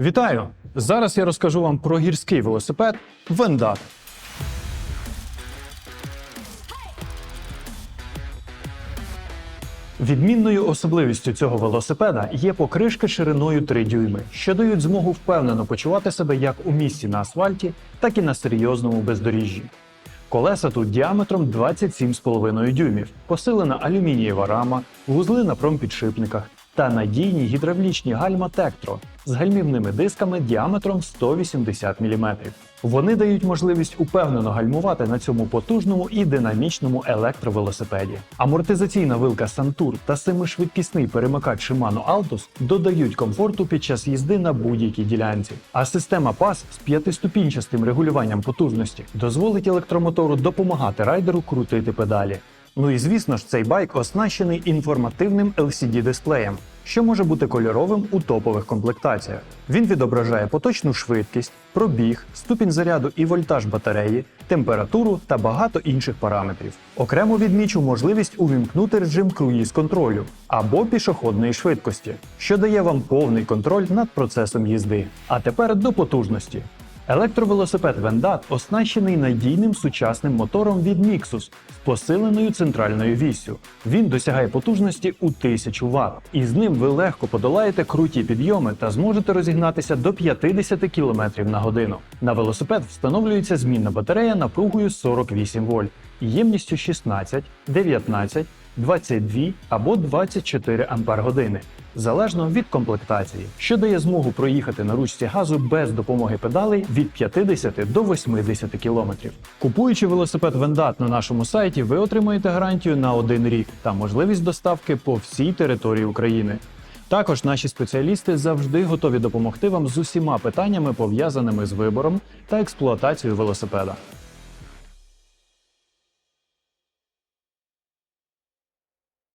Вітаю! Зараз я розкажу вам про гірський велосипед Вендат. Відмінною особливістю цього велосипеда є покришки шириною 3 дюйми, що дають змогу впевнено почувати себе як у місті на асфальті, так і на серйозному бездоріжжі. Колеса тут діаметром 27,5 дюймів, посилена алюмінієва рама, вузли на промпідшипниках та надійні гідравлічні гальма Тектро з гальмівними дисками діаметром 180 мм. Вони дають можливість упевнено гальмувати на цьому потужному і динамічному електровелосипеді. Амортизаційна вилка Santur та семишвидкісний перемикач Shimano Altus додають комфорту під час їзди на будь-якій ділянці. А система PAS з п'ятиступінчастим регулюванням потужності дозволить електромотору допомагати райдеру крутити педалі. Ну і звісно ж, цей байк оснащений інформативним LCD-дисплеєм, що може бути кольоровим у топових комплектаціях. Він відображає поточну швидкість, пробіг, ступінь заряду і вольтаж батареї, температуру та багато інших параметрів. Окремо відмічу можливість увімкнути режим круїз контролю або пішохідної швидкості, що дає вам повний контроль над процесом їзди. А тепер до потужності. Електровелосипед Вендат оснащений надійним сучасним мотором від Mixus з посиленою центральною віссю. Він досягає потужності у 1000 Вт, і з ним ви легко подолаєте круті підйоми та зможете розігнатися до 50 км на годину. На велосипед встановлюється змінна батарея напругою 48 вольт ємністю 16, 19, 22 або 24 ампер години залежно від комплектації, що дає змогу проїхати на ручці газу без допомоги педалей від 50 до 80 км. Купуючи велосипед Вендат на нашому сайті, ви отримаєте гарантію на один рік та можливість доставки по всій території України. Також наші спеціалісти завжди готові допомогти вам з усіма питаннями, пов'язаними з вибором та експлуатацією велосипеда.